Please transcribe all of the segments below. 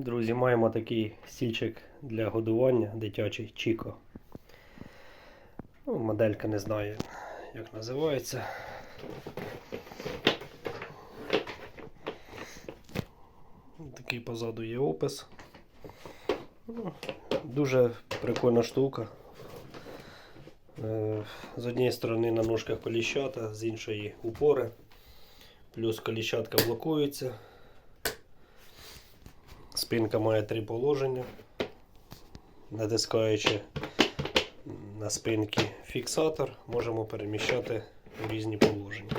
Друзі, маємо такий стільчик для годування дитячий Чіко. Ну, моделька не знаю, як називається. Такий позаду є опис. Ну, Дуже прикольна штука. Е, З однієї сторони на ножках коліщата, з іншої упори. Плюс коліщатка блокується. Спинка має три положення. Натискаючи на спинки фіксатор, можемо переміщати у різні положення.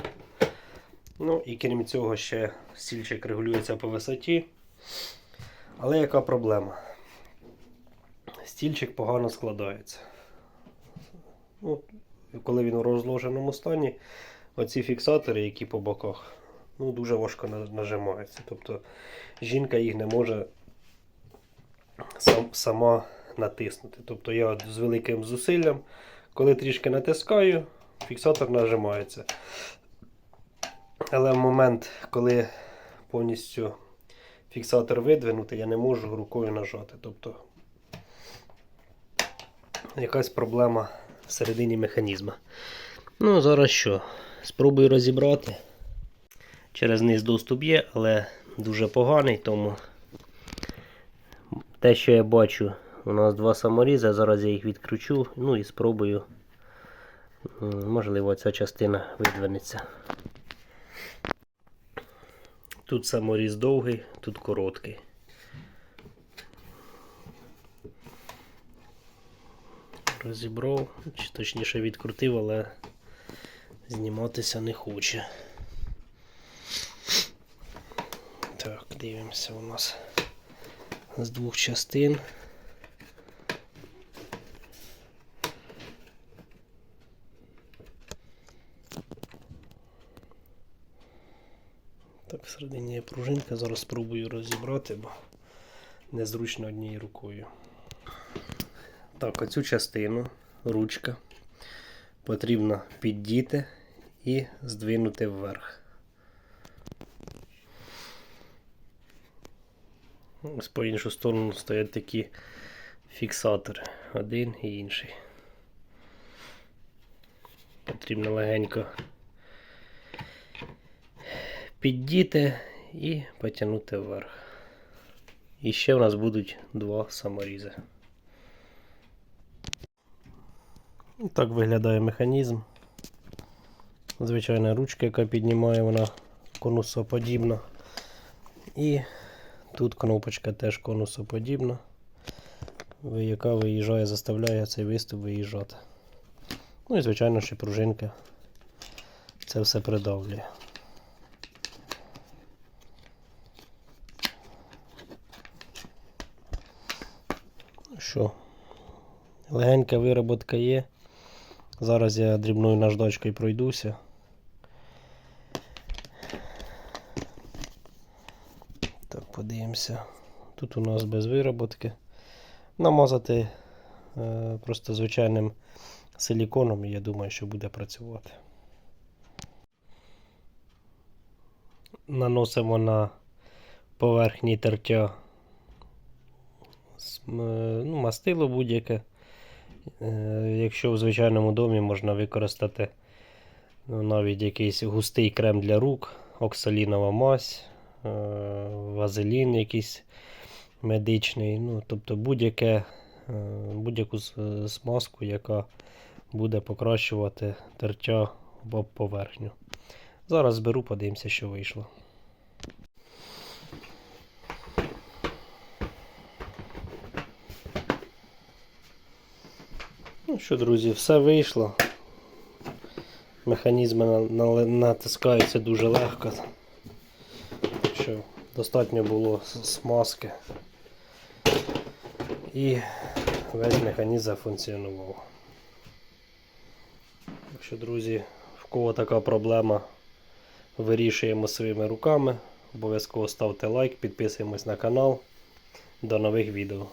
Ну і крім цього, ще стільчик регулюється по висоті. Але яка проблема? Стільчик погано складається. Ну, коли він у розложеному стані, оці фіксатори, які по боках, ну, дуже важко на- нажимаються. Тобто жінка їх не може сам, сама натиснути. Тобто я з великим зусиллям, коли трішки натискаю, фіксатор нажимається. Але в момент, коли повністю фіксатор видвинутий, я не можу рукою нажати. Тобто якась проблема всередині механізму. Ну, зараз що? Спробую розібрати. Через низ доступ є, але дуже поганий, тому те, що я бачу, у нас два саморізи, зараз я їх відкручу, ну і спробую. Можливо, ця частина видвинеться. Тут саморіз довгий, тут короткий. Розібрав, чи точніше відкрутив, але зніматися не хоче. Так, дивимося у нас з двох частин. Так, всередині є пружинка, зараз спробую розібрати, бо незручно однією рукою. Так, оцю частину, ручка, потрібно піддіти і здвинути вверх. Ось по іншу сторону стоять такі фіксатори, один і інший. Потрібно легенько піддіти і потягнути вверх. І ще в нас будуть два саморізи. Так виглядає механізм. Звичайна ручка, яка піднімає, вона конусоподібна. І тут кнопочка теж конусоподібна, яка виїжджає, заставляє цей виступ виїжджати. Ну і звичайно ще пружинка це все придавлює. Ну Що, легенька вироботка є. Зараз я дрібною наждачкою пройдуся. Подивимося. Тут у нас без вироботки. Намазати е, просто звичайним силіконом, я думаю, що буде працювати. Наносимо на поверхні тертя ну, мастило будь-яке. Е, Якщо в звичайному домі можна використати ну, навіть якийсь густий крем для рук, оксалінова мазь, е, вазелін якийсь медичний, ну, тобто е, будь-яку смазку, яка буде покращувати тертя об поверхню. Зараз зберу, подивимося, що вийшло. Ну що, друзі, все вийшло. Механізми на- на- натискаються дуже легко. Що достатньо було смазки. І весь механізм зафункціонував. Якщо, друзі, в кого така проблема, вирішуємо своїми руками. Обов'язково ставте лайк, підписуємось на канал. До нових відео.